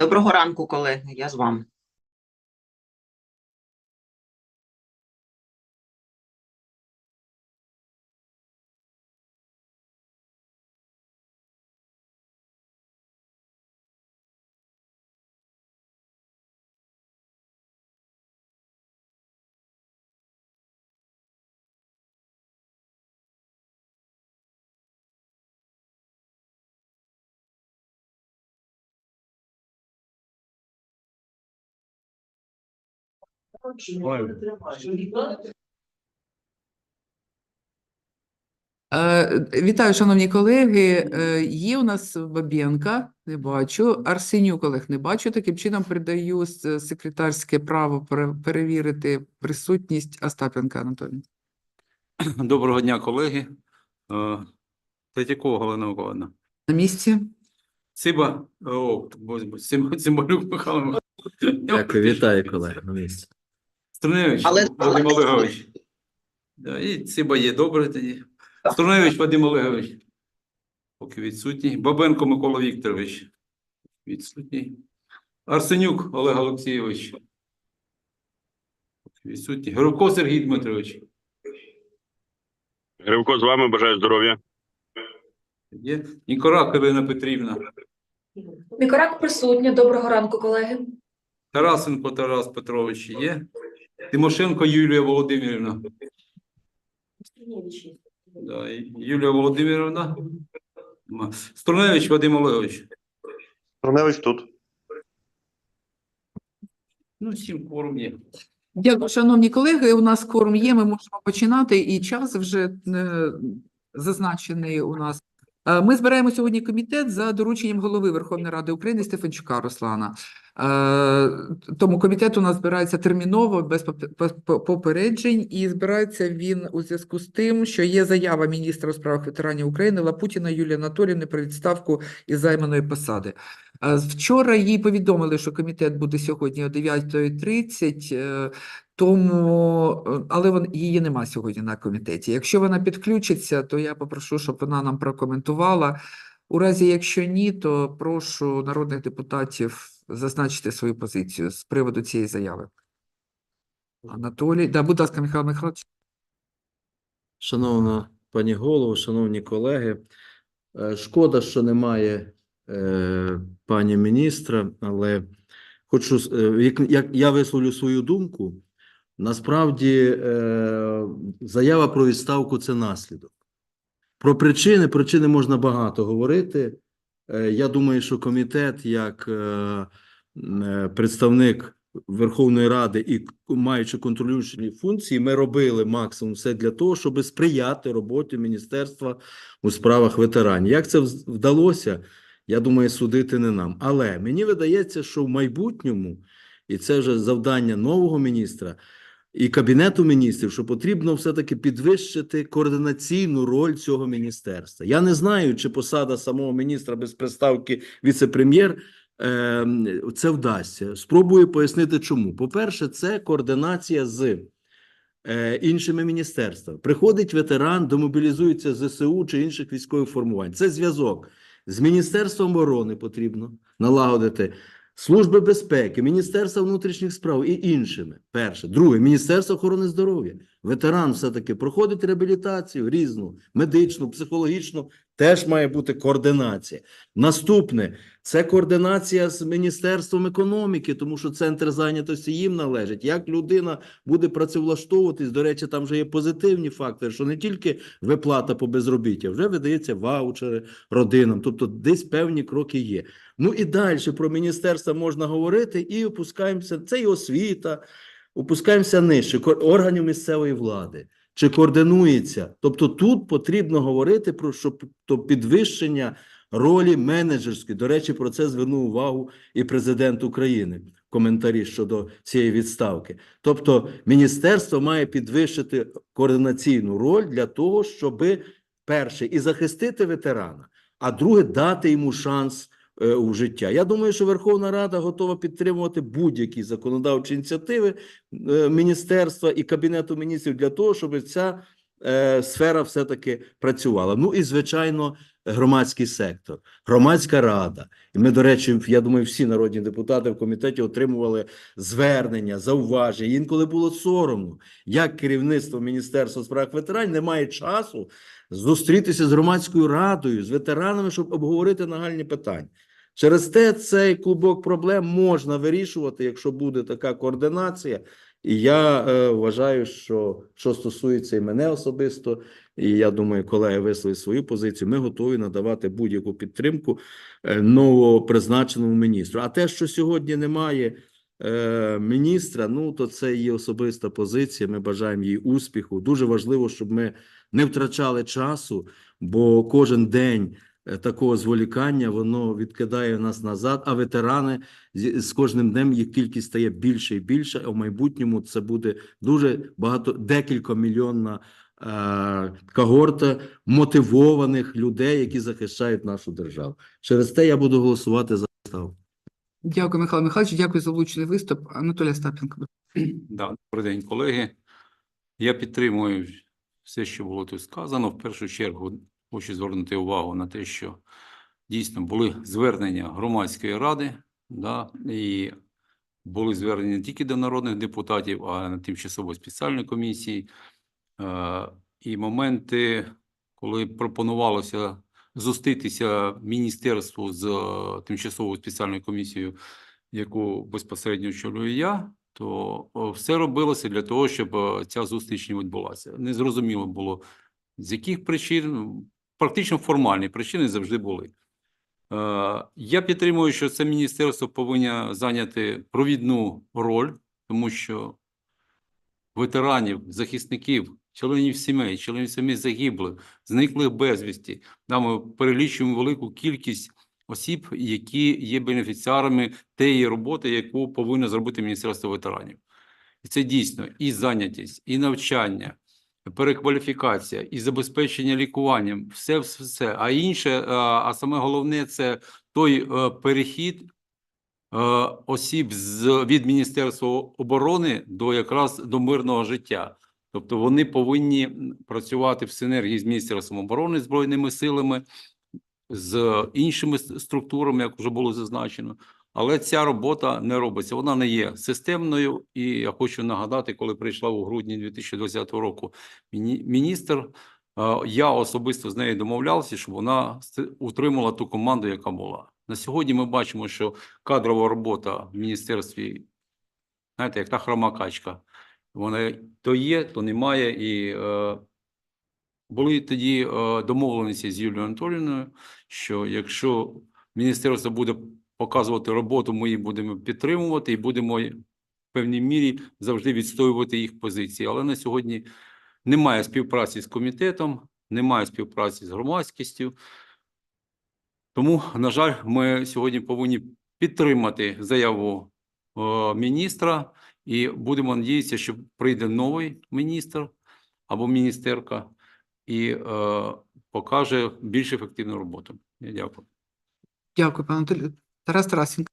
Доброго ранку, колеги. Я з вами. Е, Вітаю, шановні колеги. Е, Є у нас Бабєнка, не бачу. Арсенюк Олег не бачу. Таким чином передаю секретарське право перевірити присутність Остапенка Анатолія. Доброго дня, колеги. Е, Третьякова Галина Миколаївна. На місці. Циба, о, Цимбалюк Михайло Дякую, вітаю, колеги, на місці. Струневич Але- Вадим Олегович. Да, І Циба є, добре тоді. Струневич Вадим Олегович. Поки відсутній. Бабенко Микола Вікторович. Відсутній. Арсенюк Олег Олексійович. Поки Відсутній. Грибко Сергій Дмитрович. Гривко з вами бажаю здоров'я. Є. Нікорак Ірина Петрівна. Мікорак присутня. Доброго ранку, колеги. Тарасенко Тарас Петрович є. Тимошенко Юлія Володимирівна. Да, Юлія Володимирівна. Струневич Вадим Олегович. Труневич тут. Ну, сім кворум є. Дякую, шановні колеги. У нас кворум є. Ми можемо починати, і час вже е, зазначений у нас. Е, Ми збираємо сьогодні комітет за дорученням голови Верховної Ради України Стефанчука Руслана. Е, Тому комітет у нас збирається терміново, без поп- поп- попереджень, і збирається він у зв'язку з тим, що є заява міністра у справах ветеранів України Лапутіна Юлії Анатоліївни про відставку із займаної посади. Е, Вчора їй повідомили, що комітет буде сьогодні о 9.30, е, тому, але вон, її нема сьогодні на комітеті. Якщо вона підключиться, то я попрошу, щоб вона нам прокоментувала. У разі, якщо ні, то прошу народних депутатів зазначити свою позицію з приводу цієї заяви. Анатолій, да, будь ласка, Михайло Михайлович. Шановна пані голово, шановні колеги, е, шкода, що немає е, пані міністра, але хочу, е, як, як я висловлю свою думку, насправді е, заява про відставку це наслідок. Про причини, причини можна багато говорити. Е, Я думаю, що комітет, як е, е, представник Верховної Ради і маючи контролюючі функції, ми робили максимум все для того, щоб сприяти роботі Міністерства у справах ветеранів. Як це вдалося, я думаю, судити не нам. Але мені видається, що в майбутньому, і це вже завдання нового міністра, і Кабінету міністрів, що потрібно все-таки підвищити координаційну роль цього міністерства. Я не знаю, чи посада самого міністра без приставки віце-прем'єр е, це вдасться. Спробую пояснити, чому. По-перше, це координація з е, іншими міністерствами. Приходить ветеран, демобілізується ЗСУ чи інших військових формувань. Це зв'язок з Міністерством оборони потрібно налагодити. Служби безпеки, Міністерства внутрішніх справ і іншими. Перше. Друге, Міністерство охорони здоров'я. Ветеран все-таки проходить реабілітацію різну, медичну, психологічну. Теж має бути координація. Наступне це координація з Міністерством економіки, тому що центр зайнятості їм належить. Як людина буде працевлаштовуватись, до речі, там вже є позитивні фактори, що не тільки виплата по безробіття, вже видається ваучери родинам. Тобто десь певні кроки є. Ну і далі про міністерство можна говорити, і опускаємося. Це і освіта, опускаємося нижче органів місцевої влади. Чи координується? Тобто тут потрібно говорити про що то підвищення ролі менеджерської. До речі, про це звернув увагу і президент України в коментарі щодо цієї відставки. Тобто, міністерство має підвищити координаційну роль для того, щоб перше і захистити ветерана, а друге дати йому шанс у життя. Я думаю, що Верховна Рада готова підтримувати будь-які законодавчі ініціативи е, міністерства і кабінету міністрів для того, щоб ця е, сфера все-таки працювала. Ну і звичайно, громадський сектор, громадська рада. І ми, до речі, я думаю, всі народні депутати в комітеті отримували звернення, зауваження. Інколи було соромно, як керівництво Міністерства справ ветеранів не має часу зустрітися з громадською радою, з ветеранами, щоб обговорити нагальні питання. Через те цей клубок проблем можна вирішувати, якщо буде така координація. І я е, вважаю, що що стосується і мене особисто, і я думаю, колеги висловили свою позицію. Ми готові надавати будь-яку підтримку е, новопризначеному міністру. А те, що сьогодні немає е, міністра, ну то це її особиста позиція. Ми бажаємо їй успіху. Дуже важливо, щоб ми не втрачали часу, бо кожен день такого зволікання воно відкидає нас назад. А ветерани з, кожним днем їх кількість стає більше і більше. А в майбутньому це буде дуже багато, декілька мільйонна е, когорта мотивованих людей, які захищають нашу державу. Через те я буду голосувати за ставку. Дякую, Михайло Михайлович. Дякую за влучний виступ. Анатолій Остапенко. Да, добрий день, колеги. Я підтримую все, що було тут сказано. В першу чергу хочу звернути увагу на те, що дійсно були звернення громадської ради, да, і були звернення не тільки до народних депутатів, а на тимчасово спеціальної комісії. Е, і моменти, коли пропонувалося зустрітися міністерству з е, тимчасовою спеціальною комісією, яку безпосередньо очолюю я, то все робилося для того, щоб е, ця зустріч не відбулася. Незрозуміло було, з яких причин, практично формальні причини завжди були. Е, Я підтримую, що це міністерство повинно зайняти провідну роль, тому що ветеранів, захисників, членів сімей, членів сімей загиблих, зниклих безвісті. Да, ми перелічуємо велику кількість осіб, які є бенефіціарами тієї роботи, яку повинно зробити Міністерство ветеранів. І це дійсно і зайнятість, і навчання, перекваліфікація, і забезпечення лікуванням, все, все, все. А інше, а, а саме головне, це той е, перехід е, осіб з від Міністерства оборони до якраз до мирного життя. Тобто вони повинні працювати в синергії з Міністерством оборони збройними силами, з іншими структурами, як вже було зазначено. Але ця робота не робиться. Вона не є системною. І я хочу нагадати, коли прийшла у грудні 2020 року міністр, е, я особисто з нею домовлявся, щоб вона утримала ту команду, яка була. На сьогодні ми бачимо, що кадрова робота в міністерстві, знаєте, як та хрома качка. Вона то є, то немає. І е, були тоді е, домовленості з Юлією Анатолійовною, що якщо міністерство буде показувати роботу, ми її будемо підтримувати і будемо в певній мірі завжди відстоювати їх позиції. Але на сьогодні немає співпраці з комітетом, немає співпраці з громадськістю. Тому, на жаль, ми сьогодні повинні підтримати заяву е, міністра і будемо надіятися, що прийде новий міністр або міністерка і е, покаже більш ефективну роботу. Я дякую. Дякую, пане Анатолій. Тарас Тарасенко,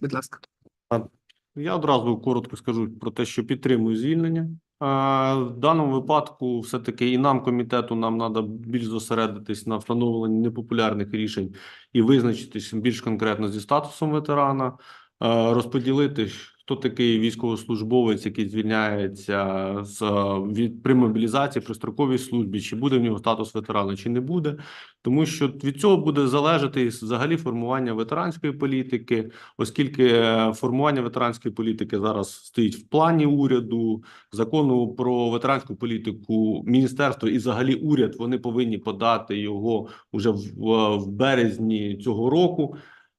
будь ласка. Я одразу коротко скажу про те, що підтримую звільнення. В даному випадку, все-таки і нам, комітету, нам треба більш зосередитись на встановленні непопулярних рішень і визначитись більш конкретно зі статусом ветерана, розподілити, хто такий військовослужбовець, який звільняється з від при мобілізації, при строковій службі, чи буде в нього статус ветерана, чи не буде, тому що від цього буде залежати взагалі формування ветеранської політики оскільки е, формування ветеранської політики зараз стоїть в плані уряду, закону про ветеранську політику, міністерство і взагалі уряд вони повинні подати його уже в, в березні цього року.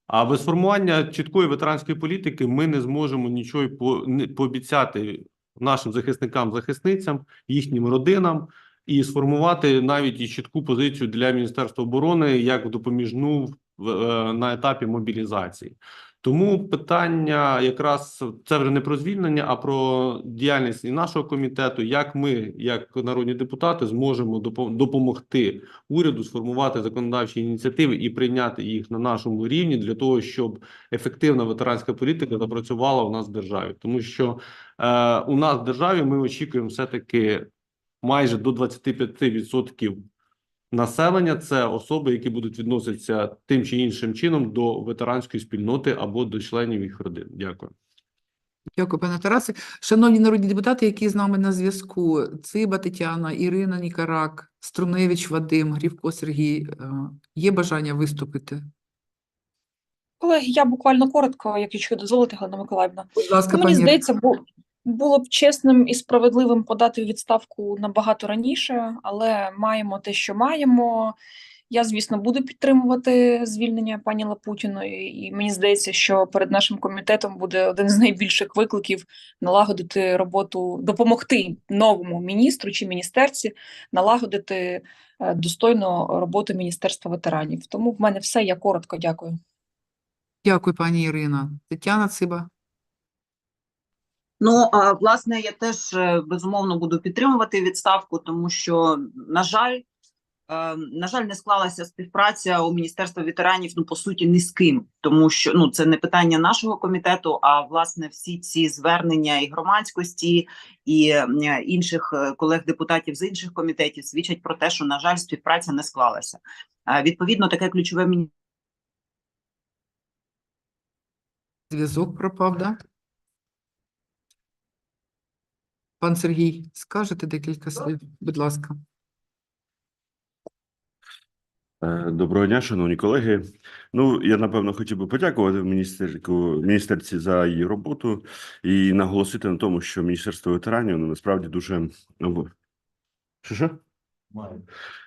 А без формування чіткої ветеранської політики ми не зможемо нічого по, не, пообіцяти нашим захисникам, захисницям, їхнім родинам і сформувати навіть і чітку позицію для Міністерства оборони як допоміжну в, е, на етапі мобілізації. Тому питання якраз це вже не про звільнення, а про діяльність і нашого комітету, як ми, як народні депутати, зможемо допо- допомогти уряду сформувати законодавчі ініціативи і прийняти їх на нашому рівні для того, щоб ефективна ветеранська політика запрацювала у нас в державі, тому що е, у нас в державі ми очікуємо все таки майже до 25% населення це особи, які будуть відноситися тим чи іншим чином до ветеранської спільноти або до членів їх родин. Дякую. Дякую, пане Тарасе. Шановні народні депутати, які з нами на зв'язку: Циба Тетяна, Ірина Нікарак, Струневич Вадим, Грівко Сергій. е, Є бажання виступити? Колеги, я буквально коротко, якщо дозволите, Галина Миколаївна. Будь ласка, мені пані. здається, бу- було б чесним і справедливим подати відставку набагато раніше, але маємо те, що маємо. Я, звісно, буду підтримувати звільнення пані Лапутіної, і мені здається, що перед нашим комітетом буде один з найбільших викликів налагодити роботу, допомогти новому міністру чи міністерці налагодити е, достойну роботу Міністерства ветеранів. Тому в мене все. Я коротко дякую. Дякую, пані Ірина. Тетяна Циба. Ну, власне, я теж е, безумовно буду підтримувати відставку, тому що, на жаль, е, на жаль, не склалася співпраця у Міністерства ветеранів, ну, по суті, ні з ким, тому що ну, це не питання нашого комітету, а власне всі ці звернення і громадськості, і інших е, колег-депутатів з інших комітетів свідчать про те, що, на жаль, співпраця не склалася. Відповідно, таке ключове міністерство Зв'язок пропав, да? Пан Сергій, скажете декілька слів, будь ласка. Е, Доброго дня, шановні колеги. Ну, я напевно хотів би подякувати міністерку міністерці за її роботу і наголосити на тому, що Міністерство ветеранів ну, насправді дуже ну, що що?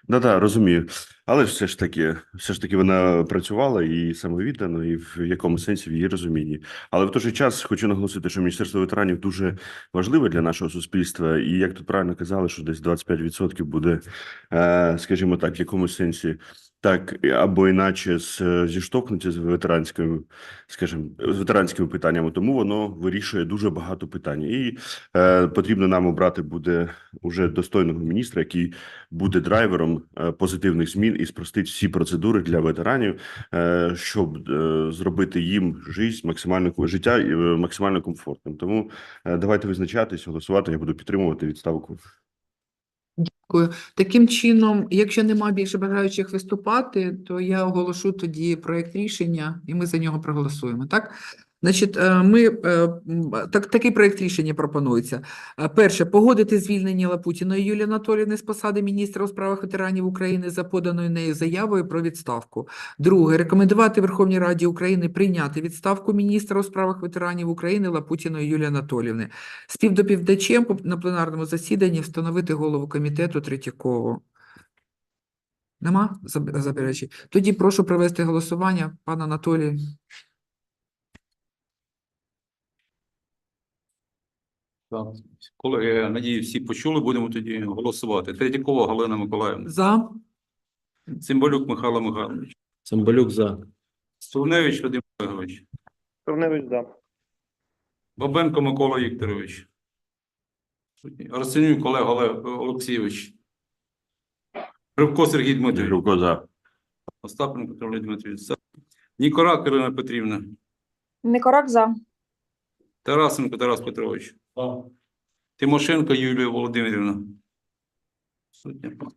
Да, да, розумію. Але все ж таки, все ж таки вона працювала і самовіддано, і в якому сенсі в її розумінні. Але в той же час хочу наголосити, що Міністерство ветеранів дуже важливе для нашого суспільства, і як тут правильно казали, що десь 25% буде, е, скажімо так, в якомусь сенсі так або іначе з зіштовхнуться з ветеранською, скажімо, з ветеранськими питаннями. Тому воно вирішує дуже багато питань, і е, потрібно нам обрати буде уже достойного міністра, який буде драйвером е, позитивних змін і спростить всі процедури для ветеранів, е, щоб е, зробити їм життя максимально життя е, максимально комфортним. Тому е, давайте визначатись, голосувати. Я буду підтримувати відставку. Дякую. Таким чином, якщо нема більше бажаючих виступати, то я оголошу тоді проект рішення, і ми за нього проголосуємо. Так? Значить, е, ми е, так, такий проект рішення пропонується. Е, Перше, погодити звільнення Лапутіної Юлії Анатоліївни з посади міністра у справах ветеранів України за поданою нею заявою про відставку. Друге, рекомендувати Верховній Раді України прийняти відставку міністра у справах ветеранів України Лапутіної Юлії Анатоліївни. Співдоповідачем по- на пленарному засіданні встановити голову комітету Третьякову. Нема заперечень? Тоді прошу провести голосування, пан Анатолій. Так. Колеги, я надію, всі почули, будемо тоді голосувати. Третьякова Галина Миколаївна, За. Цимбалюк Михайло Михайлович, Цимбалюк за. Струневич Вадим Олегович, Турневич, да. Бабенко Микола Вікторович, Арсенюк Олег Олег Олексійович, Гривко Сергій Дмитрович, Гривко за. Остапенко Петро Дмитрович, Нікорак Ірина Петрівна, Никорак за. Тарасенко Тарас Петрович, Тимошенко Юлія Володимирівна,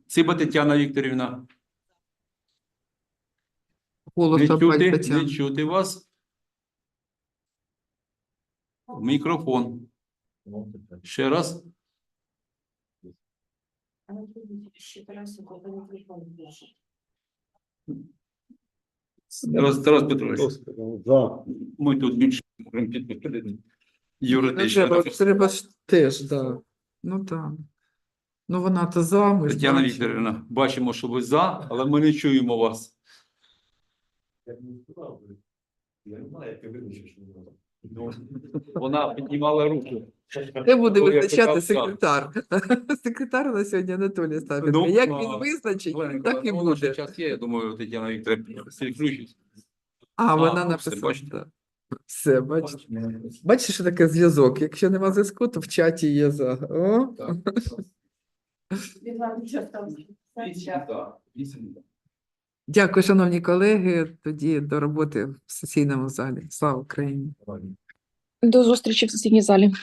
Циба Тетяна Вікторівна. Не чути, не чути вас. Мікрофон. Ще раз. Тарас, Петрович, ми тут більше можемо підтвердити. Ну, Юридично. треба, треба ж теж, да. Ну так. Ну вона то за, ми ж Тетяна бачимо. Вікторівна, бачимо, що ви за, але ми не чуємо вас. Ну, Вона піднімала руку. Де буде Коли я визначати питав, секретар? Секретар на сьогодні Анатолій Остапенко. Ну, Як а, він визначить, Олена так і ще буде. час є, я думаю, Тетяна Вікторівна включить. А, вона ну, все, написала. бачите. да. Все, бачите. Бачиш, що таке зв'язок? Якщо нема зв'язку, то в чаті є за. О. Дякую, шановні колеги. Тоді до роботи в сесійному залі. Слава Україні! До зустрічі в сесійній залі.